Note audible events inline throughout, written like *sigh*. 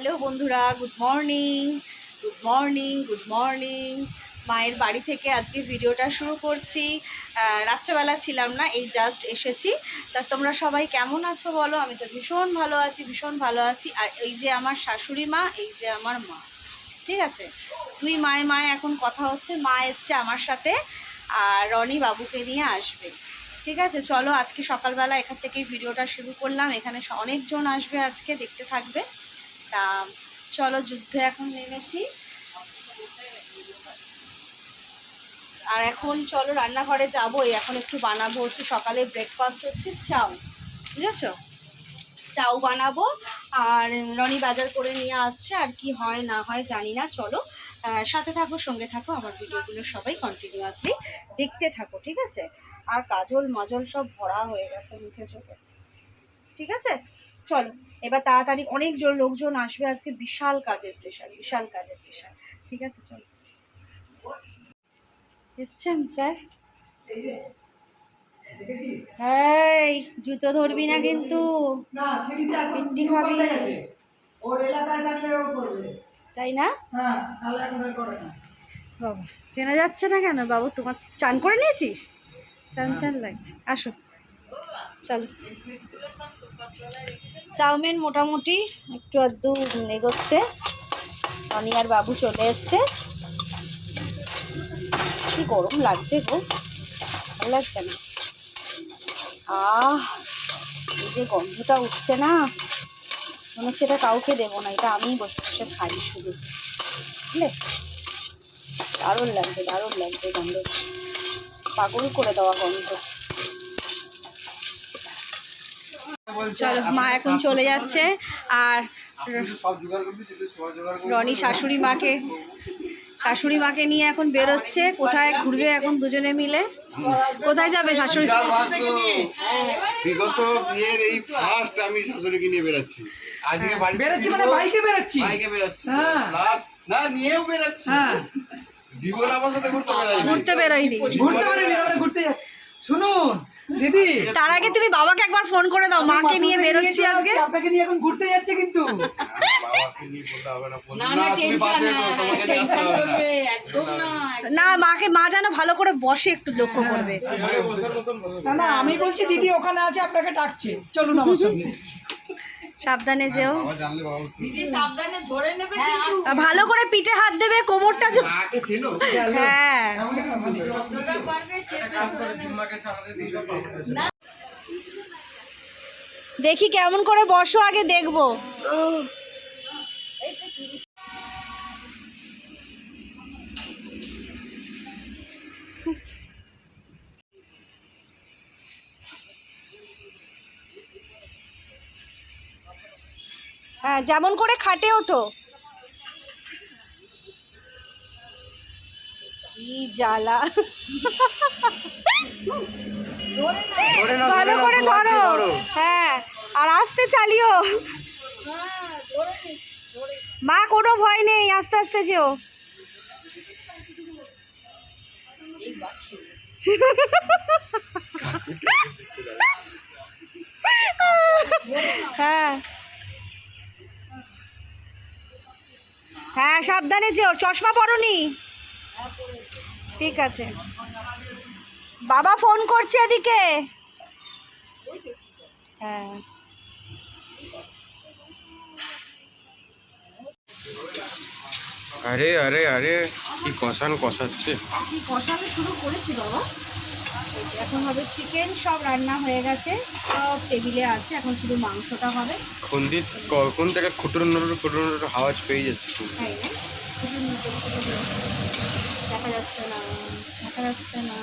Hello বন্ধুরা good morning good morning good morning মায়ের বাড়ি থেকে আজকে ভিডিওটা শুরু করছি। রাত্রেবেলা ছিলাম না, এই জাস্ট এসেছি। তা তোমরা সবাই কেমন আছো বলো? আমি তো ভীষণ ভালো আছি, ভীষণ ভালো আছি। আর এই যে আমার শাশুড়ি মা, এই যে আমার মা, ঠিক আছে? দুই মায়ে মায়ে এখন কথা হচ্ছে, মা এসছে আমার সাথে, আর রনি বাবুকে নিয়ে আসবে। ঠিক আছে? চলো আজকে সকালবেলা এখান থেকেই ভিডিওটা শুরু করলাম। এখানে অনেকজন আসবে আজকে, দেখতে থাকবে। তা চলো যুদ্ধে এখন নেমেছি। আর এখন চলো রান্নাঘরে যাব এখন একটু বানাবো হচ্ছে, সকালে ব্রেকফাস্ট হচ্ছে, চাউ। বুঝেছ? চাউ বানাবো। আর রনি বাজার করে নিয়ে আসছে, আর কি হয় না হয় জানি না। চলো সাথে থাকো, সঙ্গে থাকো। আমার ভিডিওগুলো সবাই কন্টিনিউয়াসলি দেখতে থাকো, ঠিক আছে? আর কাজল মাজল সব ভরা হয়ে গেছে মুখে চোখে। ঠিক আছে? চলো এবার তাড়াতাড়ি অনেকজন লোকজন আসবে আজকে বিশাল কাজের প্রেশার বিশাল কাজের প্রেশার ঠিক আছে চলো। এসছেন স্যার? এই জুতো ধরবি না কিন্তু। খাবি? তাই না? হ্যাঁ না। বাবা চেনা যাচ্ছে না কেন? বাবু তোমার চান করে নিয়েছিস? চান চান লাগছে। আসো। চলো। চাউমিন মোটামুটি একটু আধটু এগোচ্ছে। অনি আর বাবু চলে এসছে। কি গরম লাগছে গো। ভালো লাগছে না। আহ, এই যে গন্ধটা উঠছে না। মনে হচ্ছে এটা কাউকে দেবো না, এটা আমি বসে বসে খাই শুধু। বুঝলে? দারুণ লাগছে দারুণ লাগছে গন্ধ পাগল করে দেওয়া গন্ধ চলো মা এখন চলে যাচ্ছে আর রনি শাশুড়ি মাকে শাশুড়ি মাকে নিয়ে এখন বেরোচ্ছে কোথায় ঘুরবে এখন দুজনে মিলে? কোথায় যাবে শাশুড়ি? বিগত বিয়ের এই ফার্স্ট আমি শাশুড়িকে নিয়ে বেরাচ্ছি। আজকে বাড়ি বেরোচ্ছি মানে বাইকে বেরোচ্ছি? বাইকে বেরাচ্ছি। হ্যাঁ। না নিয়েও বেরাচ্ছি। হ্যাঁ। জীবন আমার সাথে ঘুরতে বেড়াই ঘুরতে বেরোয়নি। ঘুরতে পারিনি তারপরে ঘুরতে যা- শুনুন দিদি। তার আগে তুমি বাবাকে একবার ফোন করে দাও মাকে নিয়ে বেরোচ্ছি আজকে। আপনাকে নিয়ে এখন ঘুরতে যাচ্ছে কিন্তু। বাবাকে নিয়ে বলতে হবে না মাকে মা যেন ভালো করে বসে একটু লক্ষ্য করবে। না না আমি বলছি দিদি ওখানে আছে আপনাকে ডাকছে। চলুন আমার সঙ্গে। সাবধানে যেও। বাবা কি- আর ভালো করে পিঠে হাত দেবে কোমরটা? হ্যাঁ। দেখি কেমন করে বসো আগে দেখব। হ্যাঁ যেমন করে খাটে ওঠো। কি জ্বালা। ভালো করে ধরো হ্যাঁ আর আস্তে চালিও। মা কোনো ভয় নেই আস্তে আস্তে যেও। *laughs* হ্যাঁ। হ্যাঁ সাবধানে যেও, চশমা পরনি। ঠিক আছে। বাবা ফোন করছে এদিকে। হ্যাঁ। আরে আরে আরে। কি কষান কষাচ্ছে? কি কষানো শুরু করেছি বাবা। এখন হবে চিকেন সব রান্না হয়ে গেছে। সব টেবিলে আছে এখন শুধু মাংসটা হবে। খুন্দি কখন থেকে খুটুর নুটুর খুটুর নুটুর আওয়াজ পেয়ে যাচ্ছে। তাই না নিচে দেখা যাচ্ছে না দেখা যাচ্ছে না?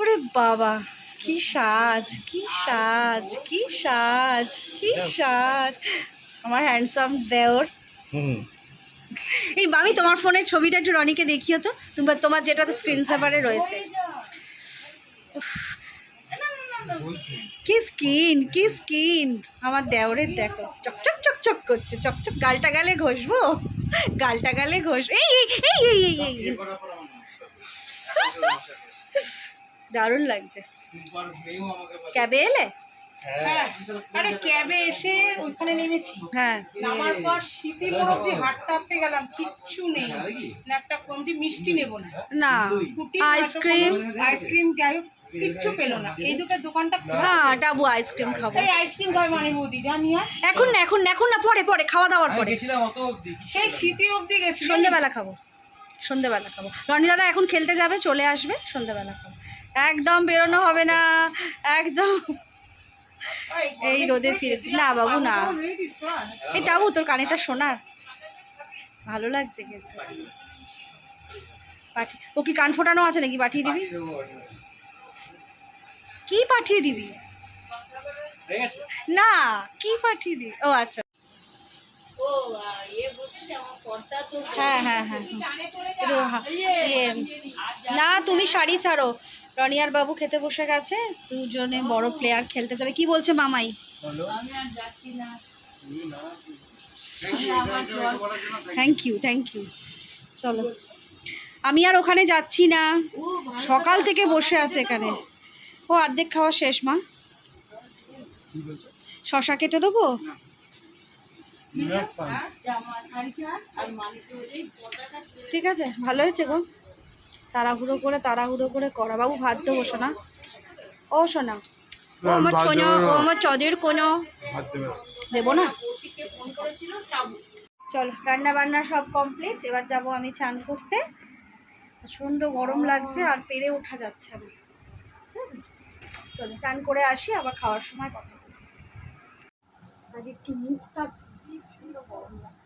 ওরে বাবা কি সাজ কি সাজ কি সাজ কি সাজ। আমার হ্যান্ডসাম দেওর। হুম। এই মামি তোমার ফোনের ছবিটা একটু রনিকে দেখিও তো। তোমার তোমার যেটাতে স্ক্রিন সেভারে রয়েছে। কি স্কিন কি স্কিন আমার দেওরের দেখো। চকচক চকচক করছে। চকচক গালটা গালে ঘষবো? গালটা গালে ঘষ এই এই এই এই। *laughs* দারুণ লাগছে। ক্যাবে এলে? হ্যাঁ। আরে ক্যাবে এসে ওইখানে নেমেছি। হ্যাঁ। নামার পর শীতের হাঁটতে হাঁটতে গেলাম কিচ্ছু নেই। না একটা কমটি মিষ্টি নেব না। না আইসক্রিম। আইসক্রিম যাই হোক কিচ্ছু পেল না। এই দোকান দোকানটা হ্যাঁ ডাবু আইসক্রিম খাব। এই আইসক্রিম খাবে মানে বৌদি জানি এখন না এখন না এখন না পরে পরে খাওয়া দাওয়ার পরে। সেই শীতে অব্দি গেছি। সন্ধেবেলা খাব। সন্ধেবেলা খাব। রনি দাদা এখন খেলতে যাবে চলে আসবে সন্ধেবেলা খাব। একদম বেরোনো হবে না। একদম। এই রোদে ফিরে না বাবু না। এই টাবু তোর কানেটা শোনার। ভালো লাগছে কিন্তু। পাঠি ও কি কান ফোটানো আছে নাকি? পাঠিয়ে দিবি? কি পাঠিয়ে দিবি? না কি পাঠিয়ে দিবি? ও আচ্ছা। হ্যাঁ হ্যাঁ হ্যাঁ একটু হা- ইয়ে, না তুমি শাড়ি ছাড়ো। রনিয়ার বাবু খেতে বসে গেছে দুজনে বড় প্লেয়ার খেলতে যাবে। কি বলছে মামাই? থ্যাংক ইউ থ্যাংক ইউ চলো। আমি আর ওখানে যাচ্ছি না। সকাল থেকে বসে আছে এখানে। ও অর্ধেক খাওয়া শেষ মা। শশা কেটে দেবো? ঠিক আছে ভালো হয়েছে গো। তাড়াহুড়ো করে তাড়াহুড়ো করে করা। বাবু ভাত দেবো শোনা। ও ও আমার কোনো ও আমার চদের কোনো। দেবে না। চল রান্না বান্না সব কমপ্লিট এবার যাব আমি চান করতে। প্রচণ্ড গরম লাগছে আর পেরে ওঠা যাচ্ছে না। চলো চান করে আসি আবার খাওয়ার সময় কথা। আজ একটু মুখটা গরম লাগছে।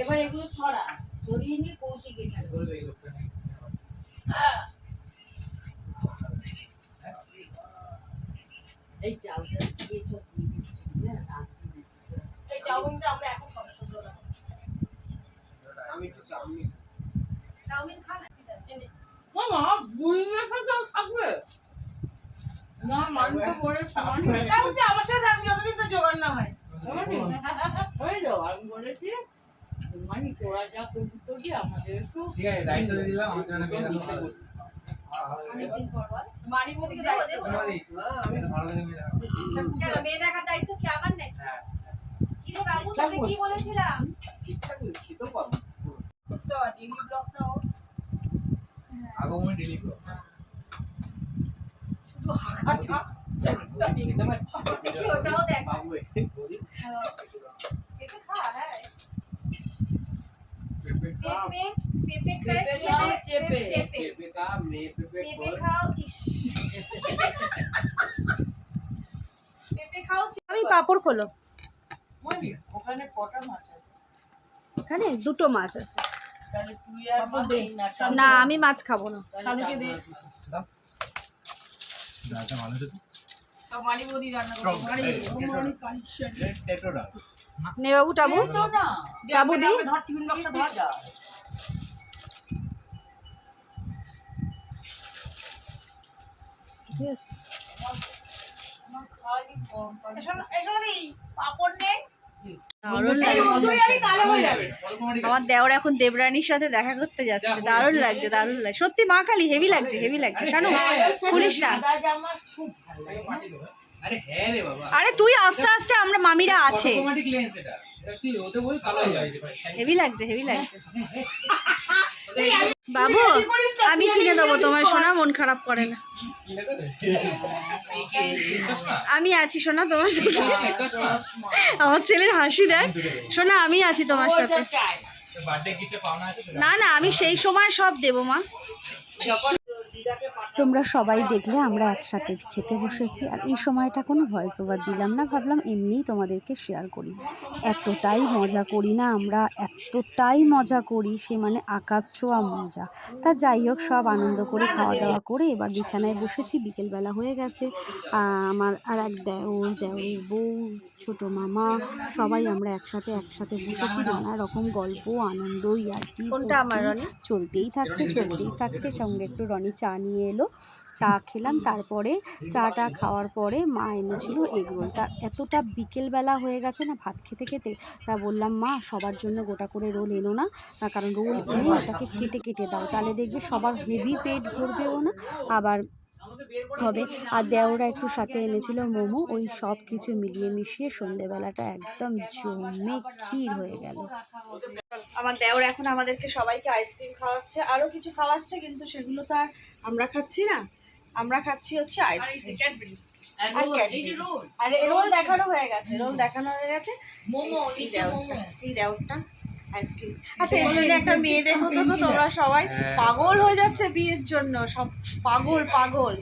এবার এগুলো ছড়া ছড়িয়ে নিয়ে কৌশিক এখানে এই চালটা দিয়ে সব দিয়ে দিচ্ছি, হ্যাঁ, রাখছি। এই চাউমিনটা আমরা এখন খাব সন্ধ্যাবেলা। ও মা, বুড়ি থাকবে। না, করে এটা হচ্ছে আমার সাথে থাকবি যতদিন তো জোগাড় না হয় আমি বলেছি মানে তোরা যা করবি করবি আমাদের একটু মানি মোদিকে দায়িত্ব কেন মেয়ে দেখার দায়িত্ব কি আমার নেই কি রে বাবু তোকে কি বলেছিলাম তো ডেইলি ব্লগটা ও শুধু হাঁকাটা ওটাও দেখ পেঁপে খা পেঁপে পেঁপে খায় পেঁপে খাও, পেঁপে চেপে। চেপে পেঁপে খাও ইস পেঁপে খাও আমি পাপড় খোলো। ওখানে কটা মাছ আছে। এখানে দুটো মাছ আছে তাহলে তুই আর মামি না না আমি মাছ খাব। না নে বাবু টাবু। টাবু দি। ঠিক আছে? আমার হয়ে দেওর এখন দেবরানীর সাথে দেখা করতে যাচ্ছে। দারুণ লাগছে দারুণ লাগছে। সত্যি মা কালী হেভি লাগছে হেভি লাগছে। শানু খুলিস না খুব ভালো লাগে আরে হ্যাঁ রে বাবা। আরে তুই আস্তে আস্তে আমরা মামিরা আছে। অটোমেটিক লেন্স এটা। এটা তুই ওতে বল কালো যাবে ভাই। হেভি লাগছে হেভি লাগছে। বাবু আমি কিনে দেবো তোমার সোনা? মন খারাপ করে না। আমি আছি সোনা তোমার সাথে। আমার ছেলের হাসি দেখ। সোনা আমি আছি তোমার সাথে। না না আমি সেই সময় সব দেবো মা। তোমরা সবাই দেখলে আমরা একসাথে খেতে বসেছি। আর এই সময়টা কোনো ভয়েস ওভার দিলাম না ভাবলাম এমনিই তোমাদেরকে শেয়ার করি। এতটাই মজা করি না আমরা এতটাই মজা করি সে মানে আকাশ ছোঁয়া মজা। তা যাই হোক সব আনন্দ করে খাওয়া দাওয়া করে এবার বিছানায় বসেছি বিকেলবেলা হয়ে গেছে। আমার আর এক দেওর দেওরের বউ ছোটো মামা সবাই আমরা একসাথে একসাথে বসেছি নানা রকম গল্প আনন্দ ইয়ার্কি কোনটা আমার ফুর্তি রনি? চলতেই থাকছে চলতেই থাকছে। সঙ্গে একটু রনি চা নিয়ে এলো। চা খেলাম। তারপরে চাটা খাওয়ার পরে মা এনেছিল এগ রোলটা এতটা বিকেলবেলা হয়ে গেছে না, ভাত খেতে খেতে। তা বললাম, মা, সবার জন্য গোটা করে রোল এনো না। কারণ রোল এনে ওটাকে কেটে কেটে দাও। তাহলে দেখবে সবার হেভি পেট ভরবেও না, আবার হবে। আর দেওরা একটু সাথে এনেছিল মোমো ওই সব কিছু মিলিয়ে মিশিয়ে সন্ধেবেলাটা একদম জমে ক্ষীর হয়ে গেল। আমার দেওর এখন আমাদেরকে সবাইকে আইসক্রিম খাওয়াচ্ছে আরও কিছু খাওয়াচ্ছে কিন্তু সেগুলো তো আর আমরা খাচ্ছি না। আমরা খাচ্ছি হচ্ছে আইসক্রিম আর রোল দেখানো হয়ে গেছে রোল দেখানো হয়ে গেছে। মোমো। এই দেওরটা। আইসক্রিম। আচ্ছা এর জন্য একটা মেয়ে দেখো তো তোমরা সবাই পাগল হয়ে যাচ্ছে বিয়ের জন্য। সব পাগল পাগল।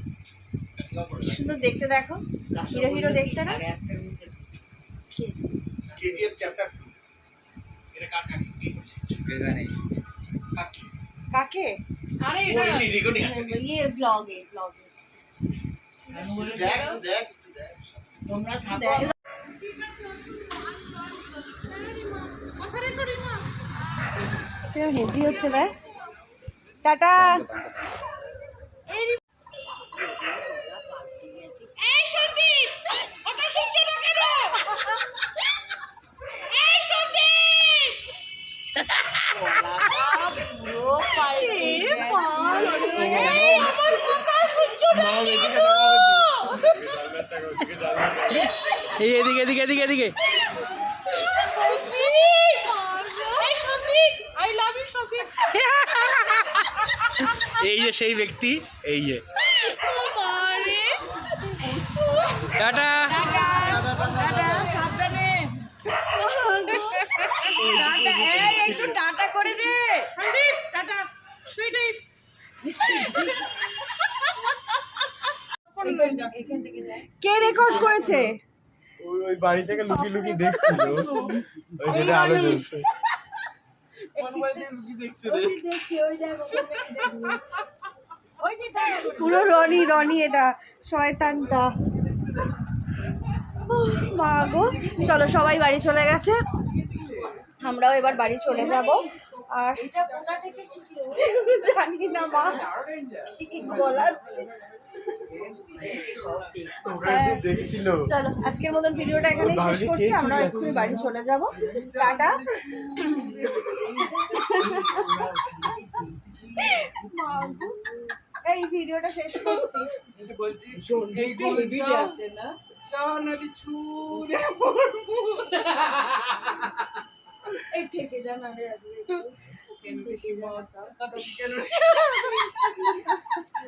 সুন্দর দেখতে দেখো। হিরো হিরো দেখতে না? কেজিএফ চ্যাপ্টার এটা কার কাছে? কাকে? আরে রেকর্ডিং ইয়ে ব্লগে ব্লগে দেখ তোমরা থাকো। হেভি হচ্ছে দেখ টাটা। এই এদিকে এদিকে এদিকে এদিকে। এই যে সেই ব্যক্তি এই যে। টাটা। একটু টাটা কে রেকর্ড করেছে? ওই বাড়ি থেকে লুকিয়ে লুকিয়ে দেখছিল। ওই যেটা আলো জ্বলছে। পুরো রনি রনি এটা শয়তানটা। মা গো চলো সবাই বাড়ি চলে গেছে। আমরাও এবার বাড়ি চলে যাব। আর জানি না মা কি গলাচ্ছে চলো আজকের মতন ভিডিওটা এখানে শেষ করছি আমরা এক্ষুনি বাড়ি চলে যাব। টাটা। এই ভিডিওটা শেষ করছি। বলছি এই না? চানালি ছুঁড়ে এই থেকে জানা রে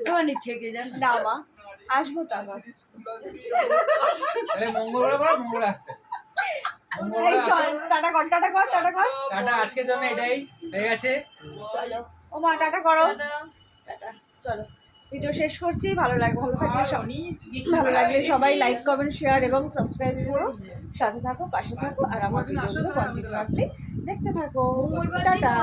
ধনী থেকে যান না মা আসব তো আবার মঙ্গলবার মঙ্গল আসতে টাটা কর টাটা কর টাটা কর। টাটা আজকের জন্য এটাই হয়ে গেছে। চলো। ও মা টাটা করো। টাটা চলো। ভিডিও শেষ করছি ভালো লাগে ভালো থাকলে সব ভালো লাগলে সবাই লাইক কমেন্ট শেয়ার এবং সাবস্ক্রাইব করো। সাথে থাকো পাশে থাকো আর আমার ভিডিওগুলো কন্টিনিউয়াসলি দেখতে থাকো। টাটা।